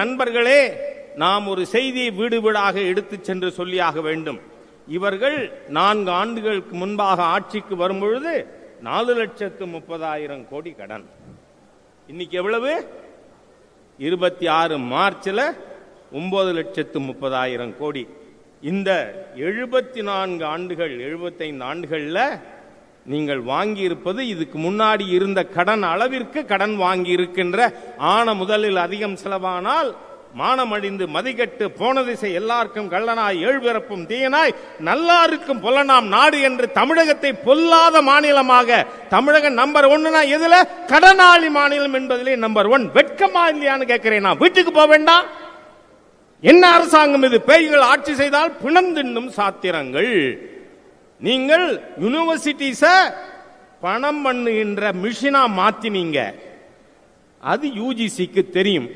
நண்பர்களே நாம் ஒரு செய்தியை வீடு வீடாக எடுத்து சென்று சொல்லியாக வேண்டும். இவர்கள் நான்கு ஆண்டுகளுக்கு முன்பாக ஆட்சிக்கு வரும்பொழுது நாலு லட்சத்து முப்பதாயிரம் கோடி கடன். இன்னைக்கு எவ்வளவு? இருபத்தி ஆறு மார்ச்ல ஒன்பது லட்சத்து முப்பதாயிரம் கோடி. இந்த எழுபத்தி நான்கு ஆண்டுகள் எழுபத்தைந்து ஆண்டுகளில் நீங்கள் வாங்கியிருப்பது இதுக்கு முன்னாடி இருந்த கடன் அளவிற்கு கடன் வாங்கி இருக்கின்ற ஆன முதலில் அதிகம் செலவானால் மானமடிந்து மதிகட்டு போன திசை எல்லாருக்கும் கள்ளனாய் ஏழ்பிறப்பும் தீயனாய் நல்லாருக்கும் பொல்லனாம் நாடு என்று தமிழகத்தை பொல்லாத மாநிலமாக தமிழகம் நம்பர் ஒன்னுனா எதுல? கடனாளி மாநிலம் என்பதிலே நம்பர் ஒன். வெட்கமா இல்லையான்னு கேட்கிறேன் நான். வீட்டுக்கு போக வேண்டாம். என்ன அரசாங்கம் இது? பேய்கள் ஆட்சி செய்தால் பிணந்தின்னும் சாத்திரங்கள். நீங்கள் யூனிவர்சிட்டிஸ பணம் பண்ணுகின்ற மிஷினா மாத்தினீங்க. அது யூஜிசிக்கு தெரியும்.